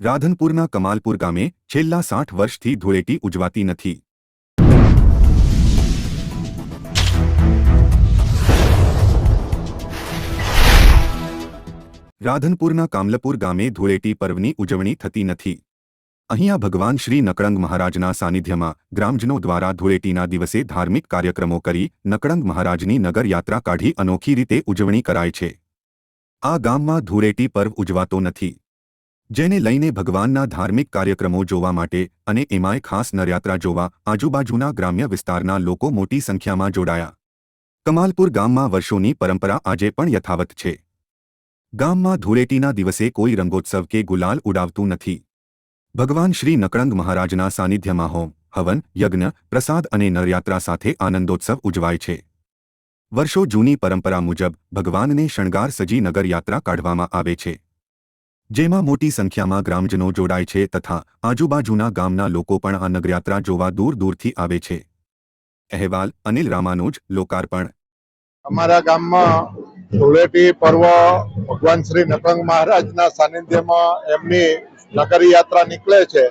રાધનપુરના કમાલપુર ગામે છેલ્લા સાઠ વર્ષથી ધૂળેટી ઉજવાતી નથી રાધનપુરના કામલપુર ગામે ધૂળેટી પર્વની ઉજવણી થતી નથી અહીંયા ભગવાન શ્રી નકળંગ મહારાજના સાનિધ્યમાં ગ્રામજનો દ્વારા ધૂળેટીના દિવસે ધાર્મિક કાર્યક્રમો કરી નકળંગ મહારાજની નગરયાત્રા કાઢી અનોખી રીતે ઉજવણી કરાય છે. આ ગામમાં ધૂળેટી પર્વ ઉજવાતો નથી. જેને લઈને ભગવાનના ધાર્મિક કાર્યક્રમો જોવા માટે અને એમાંય ખાસ નરયાત્રા જોવા આજુબાજુના ગ્રામ્ય વિસ્તારના લોકો મોટી સંખ્યામાં જોડાયા. કમાલપુર ગામમાં વર્ષોની પરંપરા આજે પણ યથાવત છે. ગામમાં ધૂળેટીના દિવસે કોઈ રંગોત્સવ કે ગુલાલ ઉડાવતું નથી. ભગવાન શ્રી નકળંગ મહારાજના સાનિધ્યમાં હોમ, હવન, યજ્ઞ, પ્રસાદ અને નરયાત્રા સાથે આનંદોત્સવ ઉજવાય છે. વર્ષો જૂની પરંપરા મુજબ ભગવાનને શણગાર સજી નગર યાત્રા કાઢવામાં આવે છે. જેમાં મોટી સંખ્યામાં ગ્રામજનો જોડાય છે તથા આજુબાજુના ગામના લોકો પણ આ નગરયાત્રા જોવા દૂર દૂરથી આવે છે. અહેવાલ, અનિલ રામાનુજ, લોકાર્પણ. અમારા ગામમાં ધૂળેટી પર્વ ભગવાન શ્રી નકંગ મહારાજના સાનિધ્યમાં એમની નગરી યાત્રા નીકળે છે,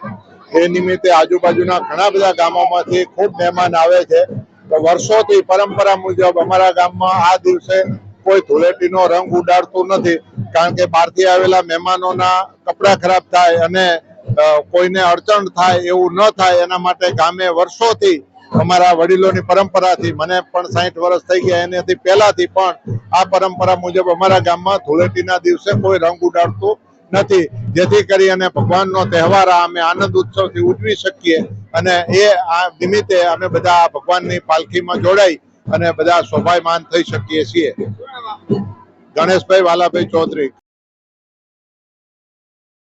એ નિમિત્તે આજુબાજુના ઘણા બધા ગામોમાંથી ખૂબ મહેમાન આવે છે. તો વર્ષોથી પરંપરા મુજબ અમારા ગામમાં આ દિવસે કોઈ ધૂળેટીનો રંગ ઉડાડતું નથી, કારણ કે બહારથી આવેલા મહેમાનોના કપડાં ખરાબ થાય અને કોઈને અડચણ થાય એવું ન થાય, એના માટે ગામે વર્ષોથી અમારા વડીલોની પરંપરાથી, મને પણ સાહીઠ વર્ષ થઈ ગયા, એનાથી પહેલાથી પણ આ પરંપરા મુજબ અમારા ગામમાં ધૂળેટીના દિવસે કોઈ રંગ ઉડાડતું નથી. જેથી કરી અને ભગવાનનો તહેવાર અમે આનંદ ઉત્સવથી ઉજવી શકીએ અને એ આ નિમિત્તે અમે બધા ભગવાનની પાલખીમાં જોડાઈ અને બધા શોભાયમાન થઈ શકીએ છીએ. ગણેશભાઈ વાલાભાઈ ચૌધરી.